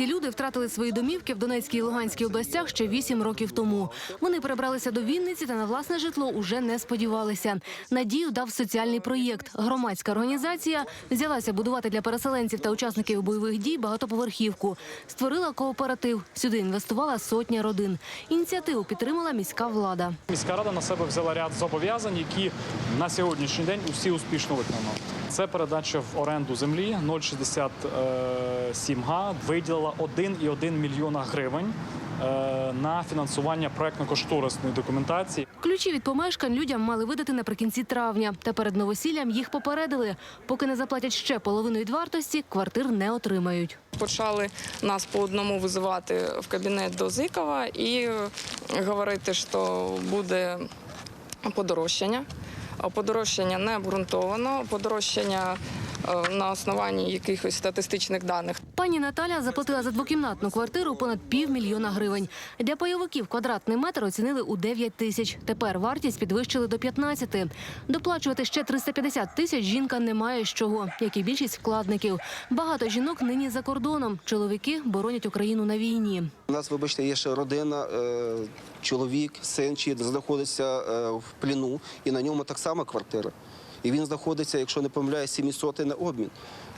ці люди втратили свої домівки в Донецькій і Луганській областях ще вісім років тому. Вони перебралися до Вінниці та на власне житло уже не сподівалися. Надію дав соціальний проєкт. Громадська організація взялася будувати для переселенців та учасників бойових дій багатоповерхівку. Створила кооператив. Сюди інвестувала сотня родин. Ініціативу підтримала міська влада. Міська рада на себе взяла ряд зобов'язань, які на сьогоднішній день усі успішно виконано. Це передача в оренду землі 067 га виділила 1,1 мільйона гривень е, на фінансування проектно-кошторисної документації. Ключі від помешкань людям мали видати наприкінці травня. Та перед новосіллям їх попередили. Поки не заплатять ще половину від вартості, квартир не отримають. Почали нас по одному визивати в кабінет до Зикова і говорити, що буде подорожчання. Подорожчання не обґрунтовано, подорожчання на основанні якихось статистичних даних. Пані Наталя заплатила за двокімнатну квартиру понад півмільйона гривень. Для пайовиків квадратний метр оцінили у 9 тисяч. Тепер вартість підвищили до 15. Доплачувати ще 350 тисяч жінка не має з чого, як і більшість вкладників. Багато жінок нині за кордоном. Чоловіки боронять Україну на війні. У нас, вибачте, є ще родина, е, чоловік, син, чи знаходиться е, в пліну, і на ньому так само квартира. І він знаходиться, якщо не помиляю, 700 на обмін.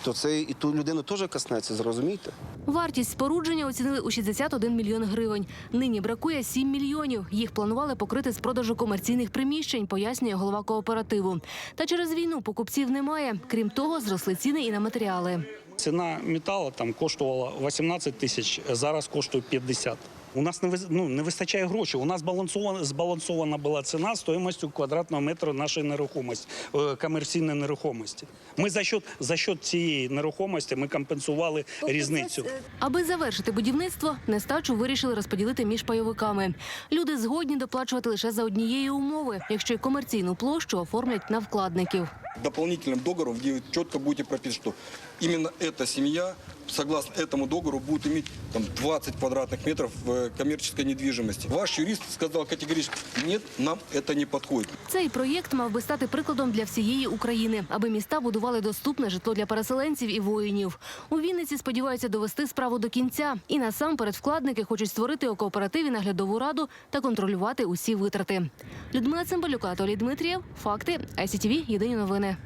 То це і ту людину теж коснеться, зрозумієте? Вартість спорудження оцінили у 61 мільйон гривень. Нині бракує 7 мільйонів. Їх планували покрити з продажу комерційних приміщень, пояснює голова кооперативу. Та через війну покупців немає. Крім того, зросли ціни і на матеріали. Ціна металу там коштувала 18 тисяч, зараз коштує 50. У нас не вис- ну, не вистачає грошей. У нас збалансована, збалансована була ціна стоїмостю квадратного метру нашої нерухомості, е, комерційної нерухомості. Ми за счет, за счет цієї нерухомості ми компенсували різницю. Аби завершити будівництво, нестачу вирішили розподілити між пайовиками. Люди згодні доплачувати лише за однієї умови, якщо й комерційну площу оформлять на вкладників. дополнительным договором, где вы четко будете прописать, что именно эта семья, согласно этому договору, будет иметь там, 20 квадратных метров э, коммерческой недвижимости. Ваш юрист сказал категорически, нет, нам это не подходит. Цей проєкт мав би стати прикладом для всієї України, аби міста будували доступне житло для переселенців і воїнів. У Вінниці сподіваються довести справу до кінця. І насамперед вкладники хочуть створити у кооперативі наглядову раду та контролювати усі витрати. Людмила Цимбалюк, Анатолій Дмитрієв. Факти ICTV. Єдині новини.